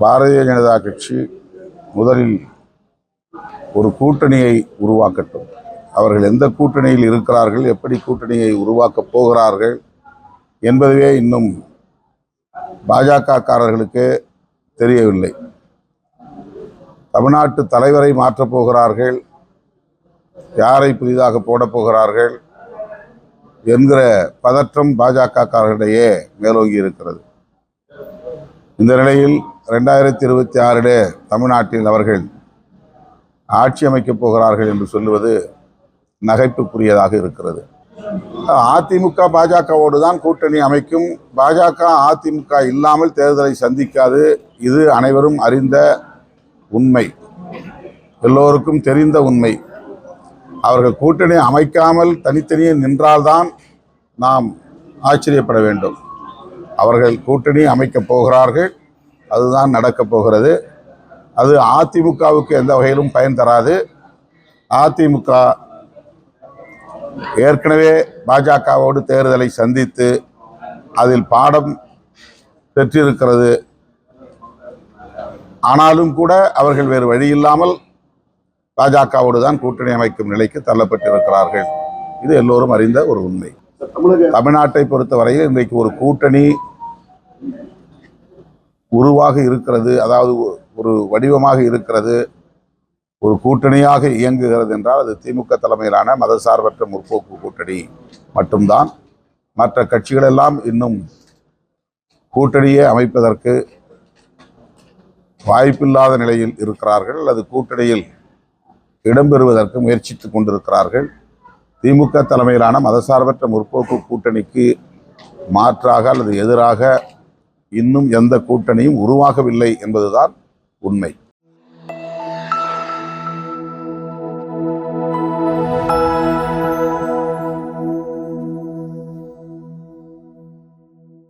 பாரதிய ஜனதா கட்சி முதலில் ஒரு கூட்டணியை உருவாக்கட்டும். அவர்கள் எந்த கூட்டணியில் இருக்கிறார்கள் எப்படி கூட்டணியை உருவாக்கப் போகிறார்கள் என்பதுவே இன்னும் பாஜகக்காரர்களுக்கு தெரியவில்லை. தமிழ்நாட்டு தலைவரை மாற்றப் போகிறார்கள் யாரை புதிதாக போடப் போகிறார்கள் என்கிற பதற்றம் பாஜகக்காரர்களிடையே மேலோங்கி இருக்கிறது. இந்த நிலையில் ரெண்டாயிரத்தி இருபத்தி ஆறிலே தமிழ்நாட்டில் அவர்கள் ஆட்சி அமைக்கப் போகிறார்கள் என்று சொல்லுவது நகைப்புக்குரியதாக இருக்கிறது. அதிமுக பாஜகவோடு தான் கூட்டணி அமைக்கும். பாஜக அதிமுக இல்லாமல் தேர்தலை சந்திக்காது. இது அனைவரும் அறிந்த உண்மை. எல்லோருக்கும் தெரிந்த உண்மை. அவர்கள் கூட்டணி அமைக்காமல் தனித்தனியே நின்றால்தான் நாம் ஆச்சரியப்பட வேண்டும். அவர்கள் கூட்டணி அமைக்கப் போகிறார்கள். அதுதான் நடக்கப் போகிறது. அது அதிமுகவுக்கு எந்த வகையிலும் பயன் தராது. அதிமுக ஏற்கனவே பாஜகவோடு தேர்தலை சந்தித்து அதில் பாடம் பெற்றிருக்கிறது. ஆனாலும் கூட அவர்கள் வேறு வழியில்லாமல் பாஜகவோடு தான் கூட்டணி அமைக்கும் நிலைக்கு தள்ளப்பட்டிருக்கிறார்கள். இது எல்லோரும் அறிந்த ஒரு உண்மை. தமிழ்நாட்டை பொறுத்தவரையில் இன்றைக்கு ஒரு கூட்டணி உருவாக இருக்கிறது அதாவது ஒரு வடிவமாக இருக்கிறது ஒரு கூட்டணியாக இயங்குகிறது என்றால் அது திமுக தலைமையிலான மதசார்பற்ற முற்போக்கு கூட்டணி மட்டும்தான். மற்ற கட்சிகளெல்லாம் இன்னும் கூட்டணியை அமைப்பதற்கு வாய்ப்பில்லாத நிலையில் இருக்கிறார்கள். அல்லது கூட்டணியில் இடம்பெறுவதற்கு முயற்சித்துக் கொண்டிருக்கிறார்கள். திமுக தலைமையிலான மதசார்பற்ற முற்போக்கு கூட்டணிக்கு மாற்றாக அல்லது எதிராக இன்னும் எந்த கூட்டணியும் உருவாகவில்லை என்பதுதான் உண்மை.